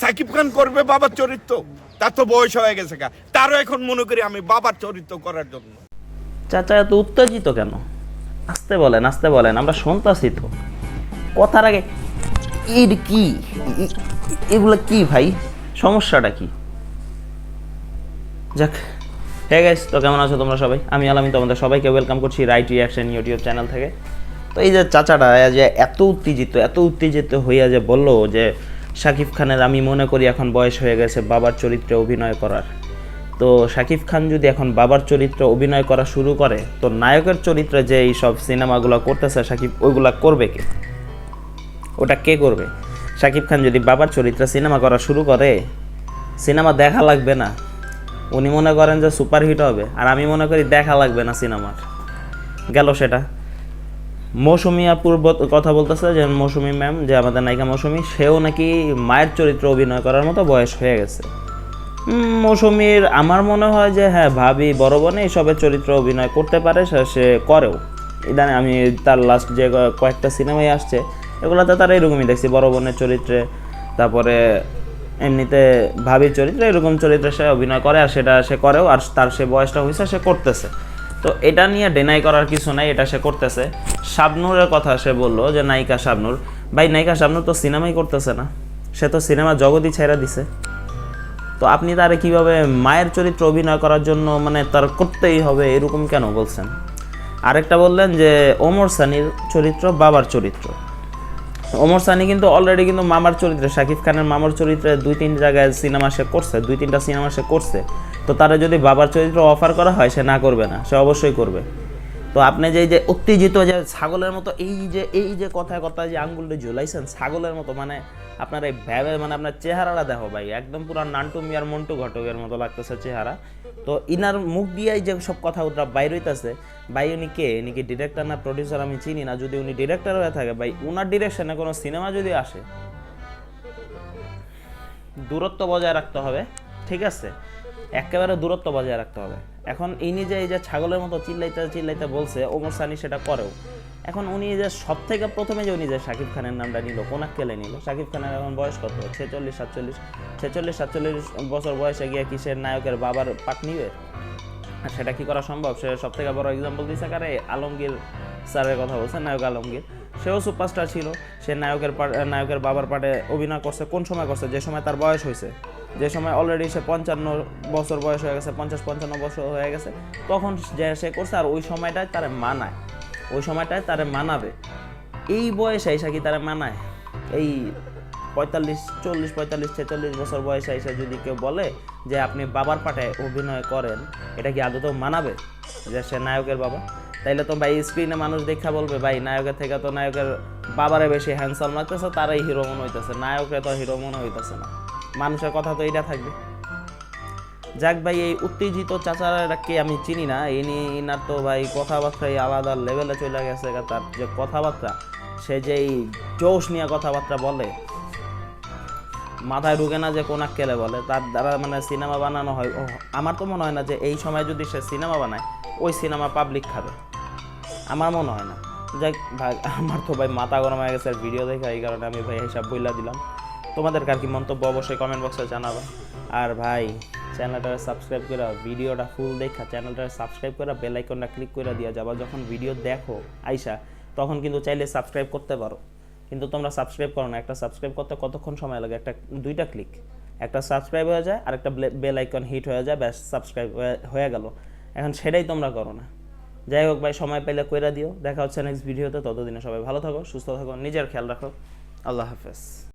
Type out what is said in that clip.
সাকিব খান করবে বাবার চরিত্র, তার তো বয়স হয়ে গেছে গা। তারও এখন মনে করি আমি বাবার চরিত্র করার জন্য। চাচা, এত উত্তেজিত কেন? আসতে বলেন আসতে বলেন, আমরা শুনতাছি তো। কথার আগে এর কি? এগুলো কি ভাই? সমস্যাটা কি? যাক হ্যাঁ গাইস তো কেমন আছো তোমরা সবাই? আমি আলামি তোমাদের সবাইকে ওয়েলকাম করছি রাইট রিয়াকশন ইউটিউব চ্যানেল থেকে। তো এই যে চাচাটা যে এত উত্তেজিত এত উত্তেজিত হইয়া যে বলল যে শাকিব খানের আমি মনে করি এখন বয়স হয়ে গেছে বাবার চরিত্রে অভিনয় করার। তো শাকিব খান যদি এখন বাবার চরিত্রে অভিনয় করা শুরু করে, তো নায়কের চরিত্রে যে এই সব সিনেমাগুলো করতেছে, শাকিব ওইগুলা করবে কে? ওটা কে করবে? শাকিব খান যদি বাবার চরিত্রে সিনেমা করা শুরু করে, সিনেমা দেখা লাগবে না। উনি মনে করেন যে সুপারহিট হবে, আর আমি মনে করি দেখা লাগবে না সিনেমার। গেল সেটা। মৌসুমি আপুর বত- কথা বলতেছে যে, মৌসুমি ম্যাম, যে আমাদের নায়িকা মৌসুমি, সেও নাকি মায়ের চরিত্র অভিনয় করার মতো বয়স হয়ে গেছে। মৌসুমীর আমার মনে হয় যে হ্যাঁ ভাবি, বড় বোনে এইসবের চরিত্র অভিনয় করতে পারে, সে করেও। ইদানে আমি তার লাস্ট যে কয়েকটা সিনেমাই আসছে, এগুলোতে তার এরকমই দেখছি, বড় বোনের চরিত্রে, তারপরে এমনিতে ভাবির চরিত্রে এরকম চরিত্রে সে অভিনয় করে আর সেটা সে করেও, আর তার সে বয়সটা হয়েছে সে করতেছে। তো এটা নিয়ে ডেনাই করার কিছু নাই, এটা সে করতেছে। শাবনুরের কথা সে বলল যে, নায়িকা শাবনুর। ভাই, নায়িকা শাবনুর তো সিনেমাই করতেছে না। সে তো সিনেমা জগতই ছেড়ে দিছে। তো আপনি তারে কীভাবে মায়ের চরিত্র অভিনয় করার জন্য মানে তার করতেই হবে এরকম কেন বলছেন? আরেকটা বললেন যে, ওমর সানির চরিত্র বাবার চরিত্র। ওমর সানি কিন্তু অলরেডি কিন্তু মামার চরিত্রে, শাকিব খানের মামার চরিত্রে দুই, তিন জায়গায় সিনেমা সে করছে, দুই, তিনটা সিনেমা সে করছে। তো তারা যদি বাবার চরিত্র অফার করা হয়, সে না করবে না, সে অবশ্যই করবে। তো আপনি যে যে উত্তেজিত যে ছাগলের মতো, এই যে এই যে কথায় কথায় যে আঙ্গুলটা ঝুলাইছেন, ছাগলের মতো মানে আপনার এই ভ্যাবে মানে আপনার চেহারাটা দেখো ভাই, একদম পুরো নান্টু মিয়ার মন্টু ঘটকের মতো লাগতেছে চেহারা। তো ইনার মুখ দিয়েই যে সব কথা ওটা বাইর হইতেছে, ভাই উনি কে? ইনি কি ডিরেক্টর না প্রডিউসার আমি চিনি না, যদি উনি ডিরেক্টর হয়ে থাকে ভাই, উনার ডিরেকশনে কোনো সিনেমা যদি আসে, দূরত্ব বজায় রাখতে হবে, ঠিক আছে? একেবারে দূরত্ব বজায় রাখতে হবে। এখন ইনি যে এই যে ছাগলের মতো চিল্লাইতে চিল্লাইতে বলছে, ওমর সানি সেটা করেও। এখন উনি যে সব থেকে প্রথমে যে উনি যে শাকিব খানের নামটা নিল, কোনাক কেলে নিল? শাকিব খানের এখন বয়স কত? ছেচল্লিশ, সাতচল্লিশ? ছেচল্লিশ, সাতচল্লিশ বছর বয়সে গিয়ে কিসের নায়কের বাবার পাট নিবে? সেটা কি করা সম্ভব? সে সব থেকে বড় এক্সাম্পল দিছে কারে? আলমগীর স্যারের কথা বলছে, নায়ক আলমগীর। সেও সুপারস্টার ছিল। সে নায়কের নায়কের বাবার পাটে অভিনয় করছে, কোন সময় করছে? যে সময় তার বয়স হয়েছে যে সময় অলরেডি সে পঞ্চান্ন বছর বয়স হয়ে গেছে, পঞ্চাশ পঞ্চান্ন বছর হয়ে গেছে, তখন যে সে করছে আর ওই সময়টায় তারে মানায়। ওই সময়টায় তারে মানাবে। এই বয়সে এসে কি তারা মানায়? এই পঁয়তাল্লিশ, চল্লিশ, পঁয়তাল্লিশ, ছেচল্লিশ বছর বয়সে এসে যদি কেউ বলে যে আপনি বাবার পাটে অভিনয় করেন, এটা কি আদৌ মানাবে যে সে নায়কের বাবা? তাইলে তো ভাই স্ক্রিনে মানুষ দেখা বলবে, ভাই নায়কের থেকে তো নায়কের বাবারে বেশি হ্যান্ডসাম লাগতেছে, তারাই হিরো মনে হইতেছে, নায়কের তো হিরো মনে হইতেছে না। মানুষের কথা তো এটা থাকবে। যাক ভাই, এই উত্তেজিত চাচারাকে আমি চিনি না। ইনি ইনার তো ভাই কথাবার্তাই আলাদা লেভেলে চলে গেছে তার যে কথাবার্তা। সে যে এই জোশ নিয়ে কথাবার্তা বলে, মাথায় ঢুকে না যে কোন কেলে বলে। তার দ্বারা মানে সিনেমা বানানো হয়। আমার তো মনে হয় না যে এই সময় যদি সে সিনেমা বানায়, ওই সিনেমা পাবলিক খাবে। আমার মনে হয় না। যাক ভাই, আমার তো ভাই মাথা গরম হয়ে গেছে। ভিডিও দেখে এই কারণে আমি ভাই হিসাব বইলা দিলাম। তোমাদের কার কি মন্তব্য অবশ্যই কমেন্ট বক্সে জানাবা। আর ভাই চ্যানেলটা সাবস্ক্রাইব করে ভিডিওটা ফুল দেখা চ্যানেলটা সাবস্ক্রাইব করে বেল আইকনটা ক্লিক করে দিয়া যাবা। যখন ভিডিও দেখো, আইসা, তখন কিন্তু চাইলে সাবস্ক্রাইব করতে পারো। কিন্তু তোমরা সাবস্ক্রাইব করো না। একটা সাবস্ক্রাইব করতে কতক্ষণ সময় লাগে? একটা, দুইটা ক্লিক একটা সাবস্ক্রাইব হয়ে যায় আর একটা বেল আইকন হিট হয়ে যায়, ব্যাস সাবস্ক্রাইব হয়ে গেল। এখন সেটাই তোমরা করো না। যাই হোক ভাই, সময় পেলে কইরা দিও। দেখা হচ্ছে নেক্সট ভিডিওতে ততদিনে সবাই ভালো থাকো, সুস্থ থাকো, নিজের খেয়াল রাখো। আল্লাহ হাফেজ।